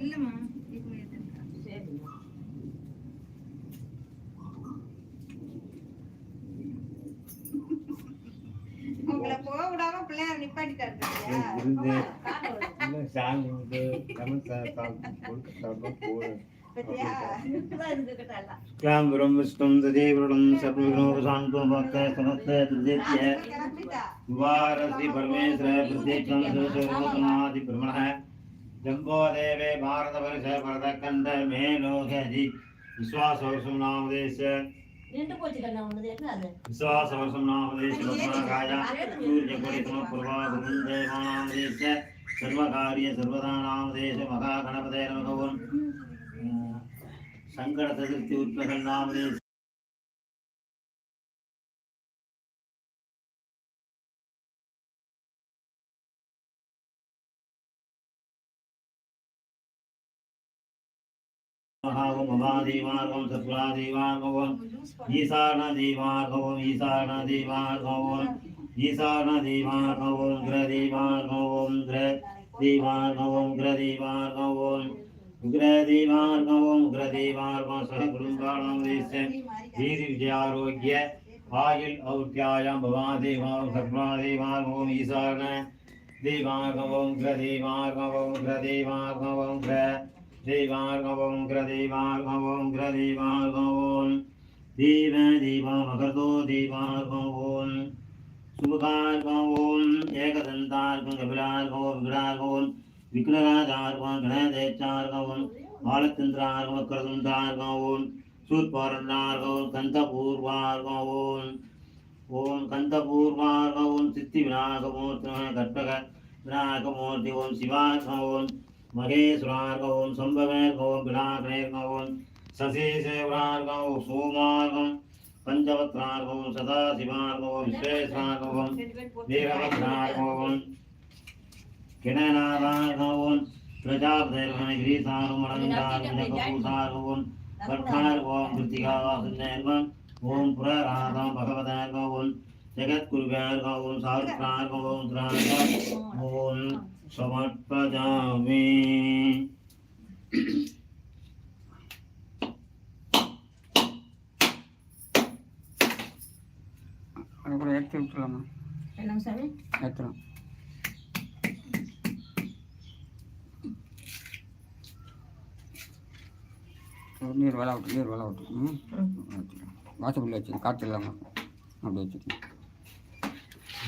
இல்லம்மா எதுக்கு? உங்களை போக விடாம பிள்ளையார் நிப்பாட்டிட்டாரு போகிறேன் பாத்தியா? क्लां विष्णुं सदेवरुणं सर्वविघ्नोपशान्तं भक्तः समस्ते तृतीय நான் கிளம்பிட்டா. वारसि परमेश्वर प्रत्यक्षं सर्वसर्वसमाधि ब्रह्मणः जम्बोदेवे भारतवर्ष भरतखण्ड मे लोकधि विश्वासवर्षं नामदेश विश्वासवर्षं नामदेश भगवानाय सूर्यकोटितमपूर्वागुरुन्दे नामदेश सर्वकार्य सर्वदा नामदेश महागणपते नमः சங்கட சதுர்த்தி உட்பகல் நாமதேச महागमवादीमार्गम सत्पुरादीमार्गम ईशानदीमार्गम ईशानदीमार्गम ईशानदीमार्गम ग्रदीमार्गम ग्रदीमार्गम ग्रदीमार्गम ग्रदीमार्गम ग्रदीमार्गम सहकुटुम्बाणां देशे दीर्घारोग्य आयुल औत्यायां भवादेवां सत्पुरादेवार्गम ईशान देवागमं ग्रदेवागमं ग्रदेवागमं ग्र தேவார்வம் கிரதேவார்வம் கிரதேவார்வம் கிர தேவார்கவம் கிரதேவார்கவம் கிரதேவார்கவோம் தேவ தேவா மகர்தோ தேவார்கவோம் சுமுகார்கவோம் ஏகதந்தார்கம் கபிலார்கவோம் விகடார்கவோம் விக்னராஜார்கம் கணதேச்சார்கவோம் பாலச்சந்திரார்கம் கிரதுந்தார்கவோம் சூர்பாரண்டார்கவோம் கந்தபூர்வார்கவோம் ஓம் கந்தபூர்வார்கவோம் சித்தி விநாயகமூர்த்தி கற்பக விநாயகமூர்த்தி ஓம் சிவார்கவோம் மகேஸ்வரார்கவும் சம்பவேர்கவும் பினாகனேர்கவும் சசீசேவரார்கவும் சோமார்கம் பஞ்சவத்ரார்கவும் சதாசிவார்கவும் விஸ்வேஸ்வரார்கவும் வீரபத்ரார்கவும் கிணநாதார்கவும் பிரஜாபதேர்வன கிரீசாரும் அனந்தாரும் ஜகபூசார்கவும் பட்கார்கவும் கிருத்திகாவாசன்னேர்வம் ஓம் புரராதம் பகவதார்கவும் ஜெகத்குருவேர்கவும் சாருக்ரார்கவும் திரார்கம் ஓம் समर्पयामि அதை கூட எடுத்து விட்டுலாமா என்னங்க சாமி எடுத்துரும் நீர் வள விட்டு நீர் வள விட்டு ம் வாசப்பள்ளி வச்சு காற்று இல்லாமல் அப்படி வச்சுக்கணும்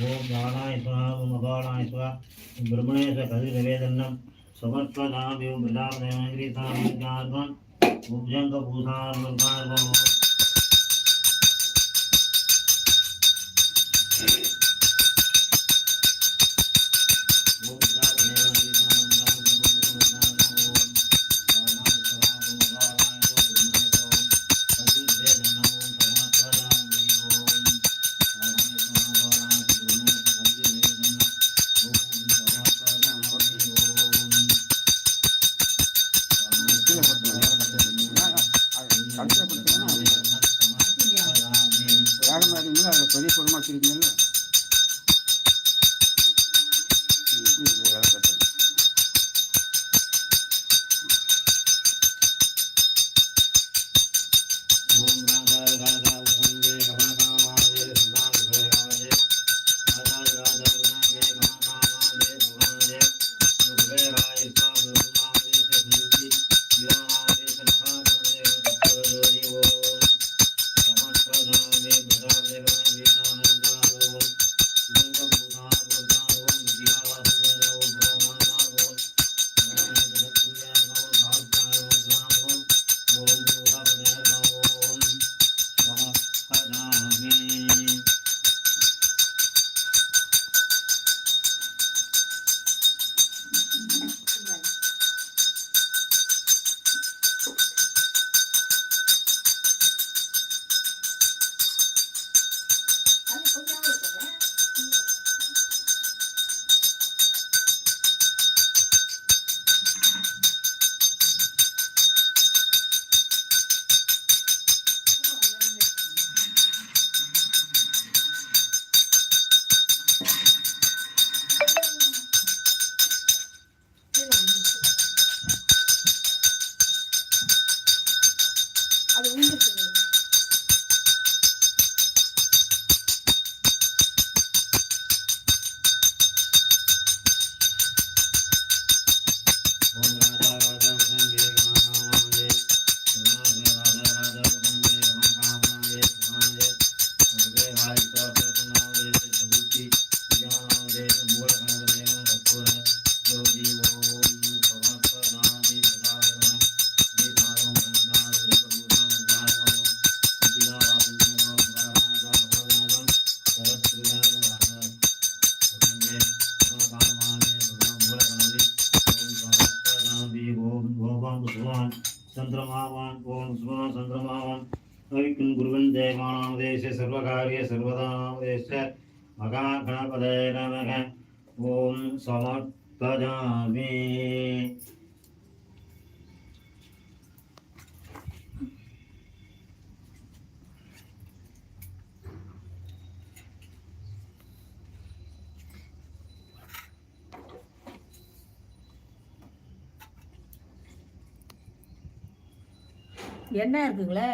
ஓம் நாராய ஓம் ब्रह्मणे सकल निवेदनम समर्पदामिव बलाभनगरीतामिज्ञार्पण उपजंग भूषार्पण सर्वदादेशे महागणपतये नमः ॐ समर्पयामि என்ன இருக்குங்களே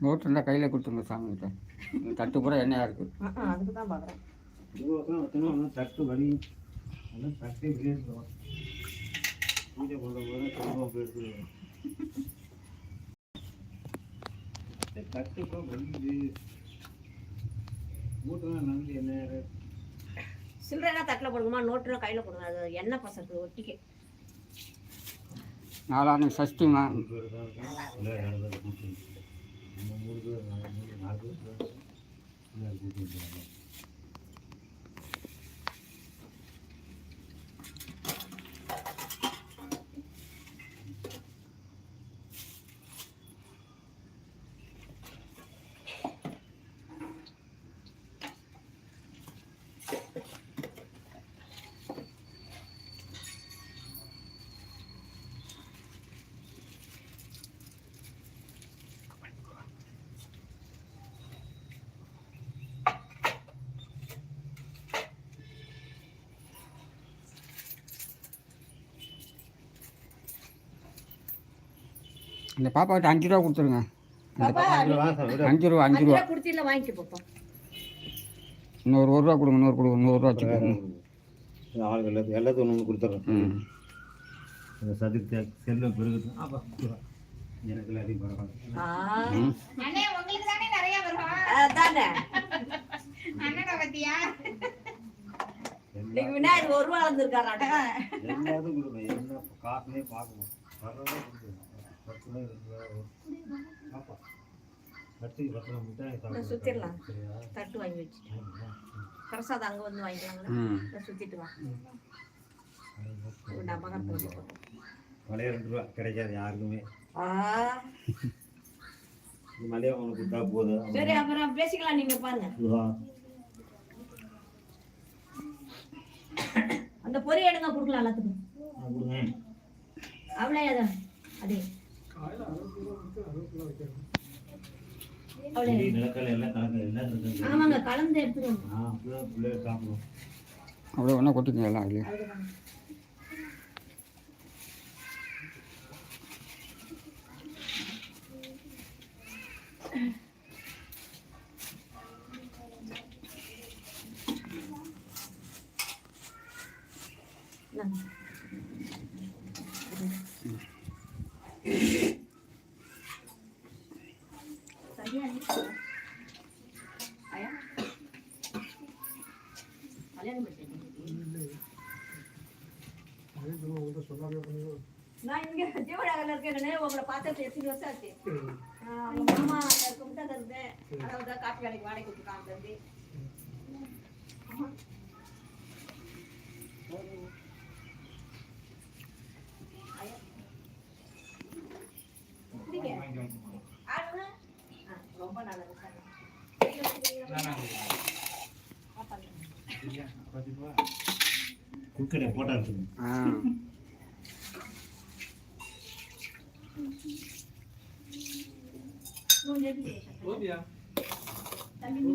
நோட்டு இருந்தால் கையில் கொடுத்துருங்க சாமிகிட்ட. தட்டு பூரா எண்ணெயாக இருக்குது அதுக்கு தான் பார்க்குறேன் தட்டு வலி தட்டே பூஜை பண்ணுற போது திரும்ப போயிடுது தட்டு இப்போ நம்பி என்ன சில்லறைனா தட்டில் போடுங்கம்மா நோட்டுனா கையில் கொடுங்க அது எண்ணெய் பசங்க ஒட்டிக்க. நாளான சஷ்டிமா? मुर्गा मुर्गा भागो तो यार இந்த பாப்பாக்கிட்ட அஞ்சு ரூபா கொடுத்துருங்க. அஞ்சு ரூபா அஞ்சு ரூபா. இன்னொரு ஒரு ரூபா கொடுங்க இன்னொரு கொடுங்க நூறு ரூபா வச்சுக்கோங்க. எல்லாத்தையும் எல்லாத்தையும் ஒன்று கொடுத்துட்றேன் சதுர்த்தி செல்வம் பெருகுது. எனக்கு எல்லாத்தையும் பரவாயில்ல விநாயகர் ஒரு ரூபா வந்திருக்காராட்ட எல்லாத்தையும் கொடுங்க. என்ன காசுனே பார்க்கணும். சுத்திடலாம். தட்டு வாங்கி வச்சுட்டு. பிரசாத் அங்க வந்து வாங்கிக்கலாங்களா சுத்திட்டு வா. ரெண்டு ரூபா கிடைக்காது யாருக்குமே. மலையை கொடுத்தா போதும். சரி அப்புறம் பேசிக்கலாம் நீங்க பாருங்க. அந்த பொரி எடுங்க கொடுக்கலாம் எல்லாத்துக்கும். கொடுங்க. அவ்வளோ அதே அப்படியே ஒன்றா கொட்டிக்கங்க எல்லாம் அதுலேயே. இந்தாங்க. சரியா இருக்கு. ஐயா கல்யாணம் பண்ணிட்டேன் நான் இங்க ஜீவநகர்ல இருக்கேன்னு உங்களை பார்த்து எத்தனை வருஷம் ஆச்சு? அவங்க மாமா அங்க இருக்கும்போது அங்க இருந்தேன். அதாவது வேலைக்கு வாடகை கொடுத்துருக்காங்க தம்பி. ரொம்ப நல்லது. சார். குக்கடை போட்டா இருக்கு ஆ தம்பி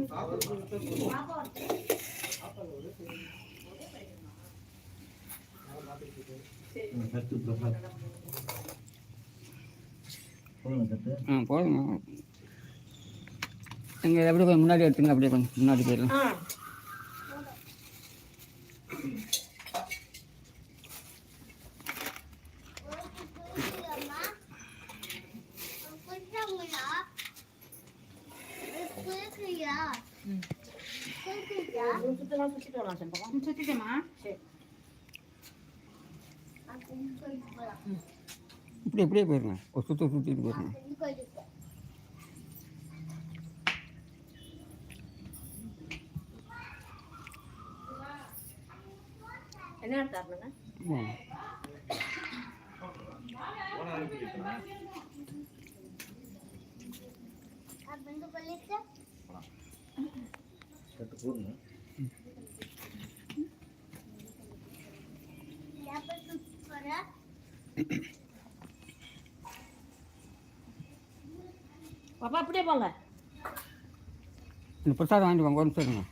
ஆ எப்படி கொஞ்சம் முன்னாடி எடுத்துங்க அப்படியே கொஞ்சம் முன்னாடி போயிடலாம் ஆ ஒரு சுத்தலாம் செம்பகம் சுத்திட்டமா சரி இப்படி இப்படியே போயிருங்க ஒரு சுற்று சுற்றிட்டு போயிருங்க என்ன எடுத்தாருங்க ஆ. சத்து போடுங்க பாப்பா அப்படியே போங்க. இந்த பிரசாதம் வாங்கிட்டு வாங்க ஒரு நிமிஷம்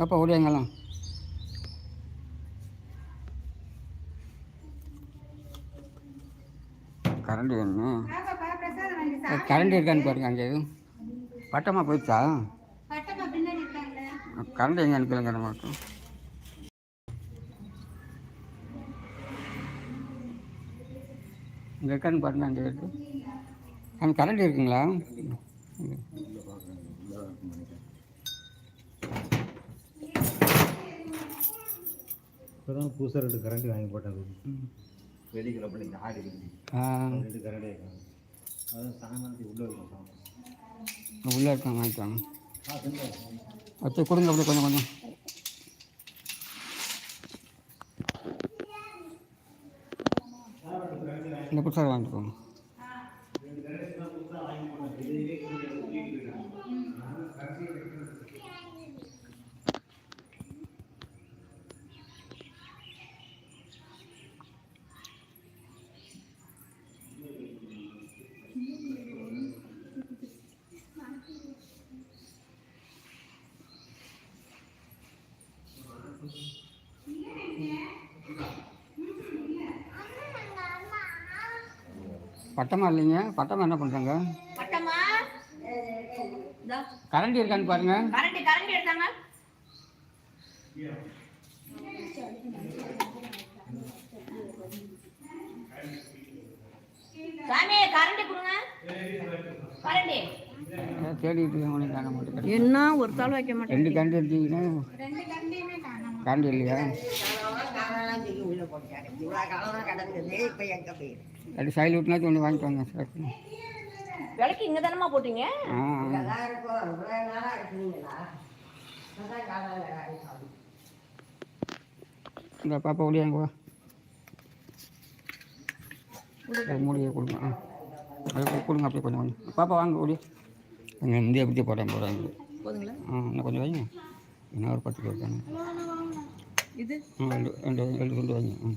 பாப்பா ஓடியாங்கலாம் கரண்ட் வேணும் கரண்ட் இருக்கான்னு பாருங்க அங்கே எதுவும் பட்டமாக போயிடுச்சா பட்டம்மா கரண்ட் எங்கே அனுப்பலங்க நமக்கு இங்கே இருக்கான்னு பாருங்க அங்கே இருக்கு அங்கே கரண்ட் இருக்குங்களா இப்போ தான் புதுசாக ரெண்டு கரண்ட் வாங்கி போட்டது வெளிக்கில் அப்படி இந்த ஆடு ரெண்டு கரண்டே இருக்காங்க அதான் உள்ளே இருக்கும் உள்ளே இருக்காங்க செஞ்சு வச்சு கொடுங்க அப்படியே கொஞ்சம் கொஞ்சம். இந்த புதுசாக வாங்கிக்கோங்க பட்டமா இல்லைங்க. பட்டமா என்ன பண்ணுறாங்க கரண்ட் இருக்கான்னு பாருங்க. கரண்டி கரண்டி எடுத்தாங்க. சாமி கரண்டி கொடுங்க. கரண்டி. ஏதோ தேடிட்டு மாட்டேன் என்ன? ஒரு தாள் வைக்க மாட்டேன் ரெண்டு காணாம. கரண்ட் இல்லையா? சைடு விட்டுனாச்சும் ஒன்று வாங்கிட்டு வாங்க சார் விளக்கு இங்க தானமா போட்டீங்க? ஆ இந்த பாப்பா அது மூடியை கொடுங்க ஆ. அது கொடுங்க அப்படியே கொஞ்சம் கொஞ்சம். பாப்பா வாங்க ஓடி. எங்கள் இந்தியா பற்றி போட்டேன் போகிறாங்க போதுங்களா? ஆ இன்னும் கொஞ்சம் வைங்க. இன்னும் ஒரு பத்து பேர் தானே இது ரெண்டு ரெண்டு ரெண்டு வைங்க ம்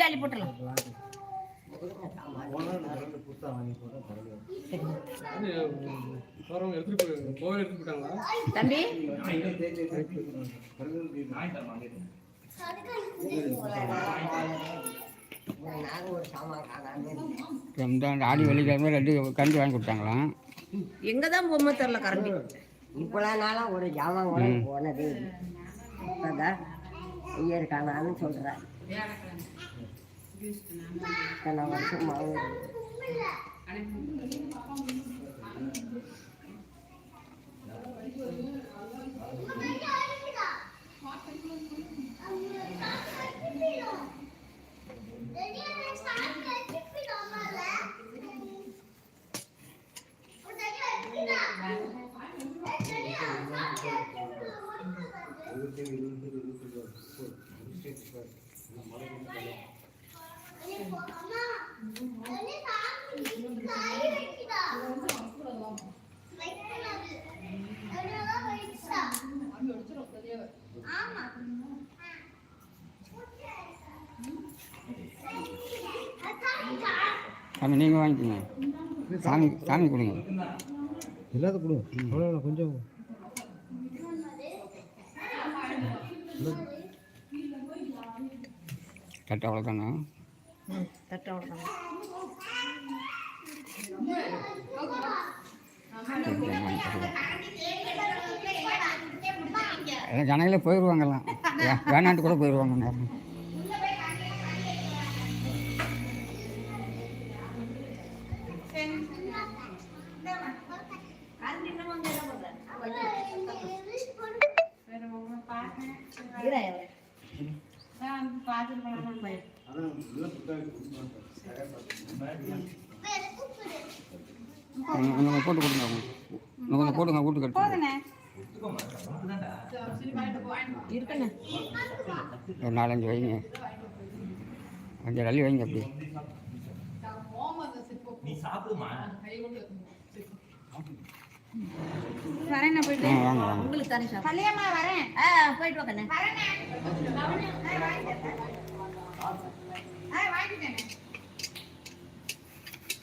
வாங்கி போட்டால் பரவாயில்ல தம்பி? ரம்ஜான் ஆடி வெள்ளிக்கிழமை ரெண்டு கண்டு வாங்கி கொடுத்தாங்களாம். எங்க தான் போகுமோ தெரில கரண்டி. இவ்வளோ நாளாக ஒரு ஜாமான் கூட போனதே இல்லை. ஐயர் காணான்னு சொல்கிறேன் இத்தனை வருஷமாக சாமி நீங்கள் வாங்கிக்கோங்க. சாமி சாமி கொடுங்க. எல்லாத்துக்கும் கொடு அவ்வளோ கொஞ்சம் கரெக்டாக அவ்வளோதானே தட்டை எல்லாம் ஜனங்களே போயிடுவாங்கலாம் வே- வேணான்ட்டு கூட போயிடுவாங்க நேரம் கொஞ்சம் கொஞ்சம் போட்டு கொடுங்க அவங்க. கொஞ்சம் போட்டுங்க கூட்டு. கட்டு ஒரு நாலஞ்சு வைங்க. அஞ்சு அள்ளி வைங்க அப்படி. வரேண்ணே போயிட்டு ஆ வாங்க வாங்க. உங்களுக்கு தானே சாப்பிடு. கல்யாணமா வரேன். ஆ போயிட்டு வாங்கண்ணே வரேண்ணே. ஆ வாங்கிட்டேன் ஆ வாங்கிட்டேன்